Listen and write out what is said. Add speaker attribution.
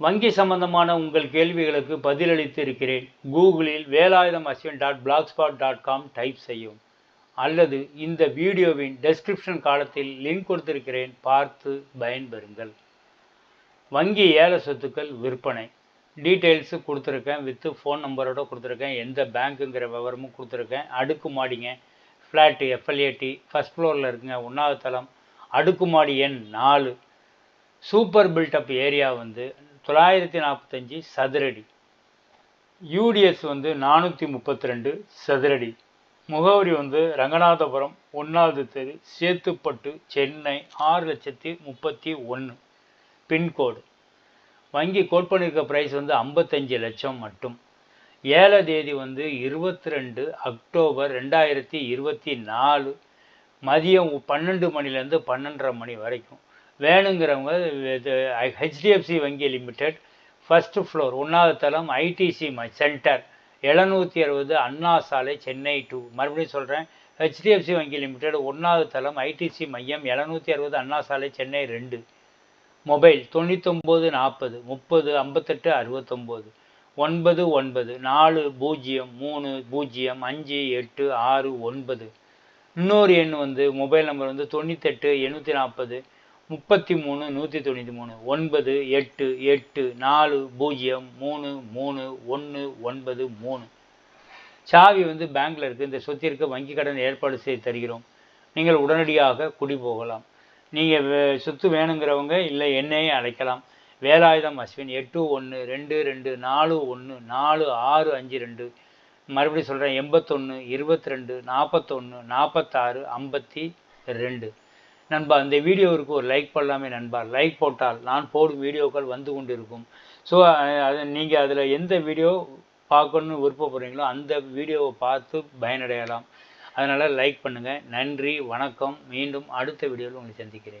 Speaker 1: வங்கி சம்பந்தமான உங்கள் கேள்விகளுக்கு பதிலளித்து இருக்கிறேன் கூகுளில் Velayutham Ashwin dot blogspot dot com type செய்யும் அல்லது இந்த வீடியோவின் டெஸ்கிரிப்ஷன் காலத்தில் லிங்க் கொடுத்திருக்கிறேன். பார்த்து பயன்பெறுங்கள். வங்கி ஏல சொத்துக்கள் விற்பனை. டீட்டெயில்ஸு கொடுத்துருக்கேன். வித்து ஃபோன் நம்பரோட கொடுத்துருக்கேன். எந்த பேங்க்குங்கிற விவரமும் கொடுத்துருக்கேன். அடுக்குமாடிங்க. ஃப்ளாட்டு எஃப்எல்ஏடி ஃபஸ்ட் ஃப்ளோரில் இருக்குங்க. ஒன்றாவது தளம். அடுக்குமாடி எண் நாலு. சூப்பர் பில்டப் ஏரியா வந்து தொள்ளாயிரத்தி நாற்பத்தஞ்சு சதுரடி. யூடிஎஸ் வந்து நானூற்றி முப்பத்தி ரெண்டு சதுரடி. முகவரி வந்து ரங்கநாதபுரம் ஒன்றாவது தெரு சேத்துப்பட்டு சென்னை ஆறு லட்சத்தி முப்பத்தி ஒன்று பின்கோடு. வங்கி கோட் பண்ணியிருக்க ப்ரைஸ் வந்து ஐம்பத்தஞ்சு லட்சம் மட்டும். ஏழை தேதி வந்து இருபத்தி ரெண்டு அக்டோபர் ரெண்டாயிரத்தி இருபத்தி நாலு மதியம் பன்னெண்டு மணிலேருந்து பன்னெண்டரை மணி வரைக்கும். வேணுங்கிறவங்க ஹெச்டிஎஃப்சி வங்கி லிமிடெட் ஃபஸ்ட்டு ஃப்ளோர் ஒன்றாவது தளம் ஐடிசி சென்டர் எழுநூற்றி அறுபது அண்ணா சாலை சென்னை டூ மறுபடியும் சொல்கிறேன் ஹெச்டிஎஃப்சி வங்கி லிமிடெட் ஒன்றாவது தளம் ஐடிசி மையம் எழுநூற்றி அறுபது அண்ணா சாலை சென்னை ரெண்டு. மொபைல் தொண்ணூத்தொம்பது நாற்பது முப்பது ஐம்பத்தெட்டு அறுபத்தொம்போது ஒன்பது ஒன்பது நாலு பூஜ்ஜியம் மூணு பூஜ்ஜியம் அஞ்சு எட்டு ஆறு ஒன்பது. இன்னொரு எண் வந்து மொபைல் நம்பர் வந்து தொண்ணூத்தெட்டு எண்ணூற்றி நாற்பது முப்பத்தி மூணு நூற்றி தொண்ணூற்றி மூணு ஒன்பது எட்டு எட்டு நாலு பூஜ்ஜியம் மூணு மூணு ஒன்று ஒன்பது மூணு. சாவி வந்து பேங்க்கில் இருக்குது இந்த சொத்திற்கு வங்கி கடன் ஏற்பாடு செய்து தருகிறோம். நீங்கள் உடனடியாக குடி போகலாம். நீங்கள் சொத்து வேணுங்கிறவங்க இல்லை என்னையே அழைக்கலாம். வேலாயுதம் அஸ்வின் எட்டு ஒன்று ரெண்டு ரெண்டு நாலு ஒன்று நாலு ஆறு அஞ்சு ரெண்டு. மறுபடியும் சொல்கிறேன் எண்பத்தொன்று இருபத்தி ரெண்டு நாற்பத்தொன்று நாற்பத்தாறு ஐம்பத்தி ரெண்டு. நண்பா இந்த வீடியோவிற்கு ஒரு லைக் பண்ணலாமே நண்பா. லைக் போட்டால் நான் போடும் வீடியோக்கள் வந்து கொண்டு இருக்கும் ஸோ அது நீங்கள் அதில் எந்த வீடியோ பார்க்கணுன்னு விருப்பப்படுறீங்களோ அந்த வீடியோவை பார்த்து பயனடையலாம். அதனால் லைக் பண்ணுங்கள் நன்றி வணக்கம். மீண்டும் அடுத்த வீடியோவில் உங்களை சந்திக்கிறேன்.